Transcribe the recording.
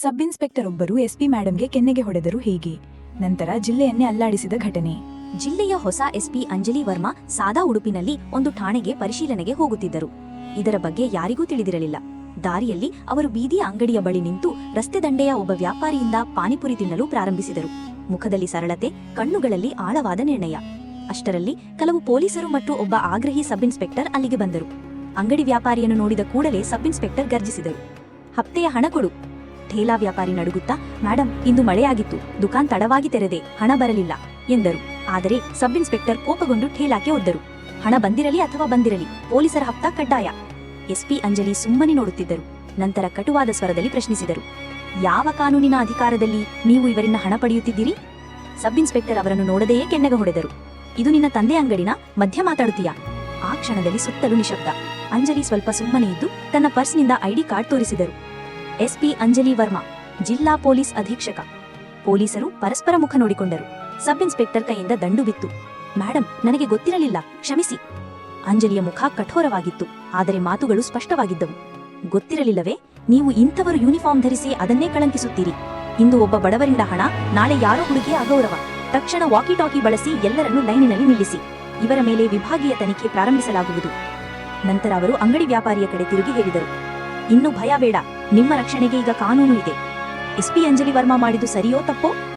ಸಬ್ inspector ಒಬ್ಬರು SP ಮ್ಯಾಡಂಗೆ ಕೆನ್ನೆಗೆ ಹೊಡೆದರು ಹೇಗೆ. ನಂತರ ಜಿಲ್ಲೆಯನ್ನೇ ಅಲ್ಲಾಡಿಸಿದ ಘಟನೆ. ಜಿಲ್ಲೆಯ ಹೊಸ ಎಸ್ಪಿ ಅಂಜಲಿ ವರ್ಮಾ ಸಾದಾ ಉಡುಪಿನಲ್ಲಿ ಒಂದು ಠಾಣೆಗೆ ಪರಿಶೀಲನೆಗೆ ಹೋಗುತ್ತಿದ್ದರು. ಇದರ ಬಗ್ಗೆ ಯಾರಿಗೂ ತಿಳಿದಿರಲಿಲ್ಲ. ದಾರಿಯಲ್ಲಿ ಅವರು ಬೀದಿಯ ಅಂಗಡಿಯ ಬಳಿ ನಿಂತು ರಸ್ತೆ ದಂಡೆಯ ಒಬ್ಬ ವ್ಯಾಪಾರಿಯಿಂದ ಪಾನಿಪುರಿ ತಿನ್ನಲು ಪ್ರಾರಂಭಿಸಿದರು. ಮುಖದಲ್ಲಿ ಸರಳತೆ, ಕಣ್ಣುಗಳಲ್ಲಿ ಆಳವಾದ ನಿರ್ಣಯ. ಅಷ್ಟರಲ್ಲಿ ಕೆಲವು ಪೊಲೀಸರು ಮತ್ತು ಒಬ್ಬ ಆಗ್ರಹಿ ಸಬ್ ಇನ್ಸ್ಪೆಕ್ಟರ್ ಅಲ್ಲಿಗೆ ಬಂದರು. ಅಂಗಡಿ ವ್ಯಾಪಾರಿಯನ್ನು ನೋಡಿದ ಕೂಡಲೇ ಸಬ್ ಇನ್ಸ್ಪೆಕ್ಟರ್ ಗರ್ಜಿಸಿದರು. ಹಪ್ತೆಯ ಹಣ ಕೊಡು. ಠೇಲಾ ವ್ಯಾಪಾರಿ ನಡುಗುತ್ತಾ, ಮೇಡಂ, ಇಂದು ಮಳೆಯಾಗಿತ್ತು. ದುಕಾನ್ ತಡವಾಗಿ ತೆರೆದೆ. ಹಣ ಬರಲಿಲ್ಲ, ಎಂದರು. ಆದರೆ ಸಬ್ ಇನ್ಸ್ಪೆಕ್ಟರ್ ಕೋಪಗೊಂಡು ಠೇಲಾಕ್ಕೆ ಒದ್ದರು. ಹಣ ಬಂದಿರಲಿ ಅಥವಾ ಬಂದಿರಲಿ, ಪೊಲೀಸರ ಹಪ್ತ ಕಡ್ಡಾಯ. ಎಸ್ಪಿ ಅಂಜಲಿ ಸುಮ್ಮನೆ ನೋಡುತ್ತಿದ್ದರು. ನಂತರ ಕಟುವಾದ ಸ್ವರದಲ್ಲಿ ಪ್ರಶ್ನಿಸಿದರು. ಯಾವ ಕಾನೂನಿನ ಅಧಿಕಾರದಲ್ಲಿ ನೀವು ಇವರಿಂದ ಹಣ ಪಡೆಯುತ್ತಿದ್ದೀರಿ? ಸಬ್ ಇನ್ಸ್ಪೆಕ್ಟರ್ ಅವರನ್ನು ನೋಡದೆಯೇ ಕೆನ್ನಗೆ ಹೊಡೆದರು ಇದು ನಿನ್ನ ತಂದೆ ಅಂಗಡಿನ ಮಧ್ಯ ಮಾತಾಡುತ್ತೀಯಾ? ಆ ಕ್ಷಣದಲ್ಲಿ ಸುತ್ತಲೂ ನಿಶಬ್ದ. ಅಂಜಲಿ ಸ್ವಲ್ಪ ಸುಮ್ಮನೆ ಇದ್ದು, ತನ್ನ ಪರ್ಸ್ನಿಂದ ಐಡಿ ಕಾರ್ಡ್ ತೋರಿಸಿದರು. ಎಸ್ಪಿ ಅಂಜಲಿ ವರ್ಮಾ, ಜಿಲ್ಲಾ ಪೊಲೀಸ್ ಅಧೀಕ್ಷಕ. ಪೊಲೀಸರು ಪರಸ್ಪರ ಮುಖ ನೋಡಿಕೊಂಡರು. ಸಬ್ ಇನ್ಸ್ಪೆಕ್ಟರ್ ಕೈಯಿಂದ ದಂಡು ಬಿತ್ತು. ಮೇಡಮ್ ನನಗೆ ಗೊತ್ತಿರಲಿಲ್ಲ. ಕ್ಷಮಿಸಿ. ಅಂಜಲಿಯ ಮುಖ ಕಠೋರವಾಗಿತ್ತು. ಆದರೆ ಮಾತುಗಳು ಸ್ಪಷ್ಟವಾಗಿದ್ದವು. ಗೊತ್ತಿರಲಿಲ್ಲವೇ, ನೀವು ಇಂಥವರು ಯೂನಿಫಾರ್ಮ್ ಧರಿಸಿ ಅದನ್ನೇ ಕಳಂಕಿಸುತ್ತೀರಿ. ಇಂದು ಒಬ್ಬ ಬಡವರಿಂದ ಹಣ, ನಾಳೆ ಯಾರೋ ಹುಡುಗಿಯ ಅಗೌರವ. ತಕ್ಷಣ ವಾಕಿ ಟಾಕಿ ಬಳಸಿ ಎಲ್ಲರನ್ನೂ ಲೈನಿನಲ್ಲಿ ನಿಲ್ಲಿಸಿ. ಇವರ ಮೇಲೆ ವಿಭಾಗೀಯ ತನಿಖೆ ಪ್ರಾರಂಭಿಸಲಾಗುವುದು. ನಂತರ ಅವರು ಅಂಗಡಿ ವ್ಯಾಪಾರಿಯ ಕಡೆ ತಿರುಗಿ ಹೇಳಿದರು. ಇನ್ನು ಭಯ ಬೇಡ. ನಿಮ್ಮ ರಕ್ಷಣೆಗೆ ಈಗ ಕಾನೂನು ಇದೆ. ಎಸ್ಪಿ ಅಂಜಲಿ ವರ್ಮಾ ಮಾಡಿದ್ದು ಸರಿಯೋ ತಪ್ಪೋ?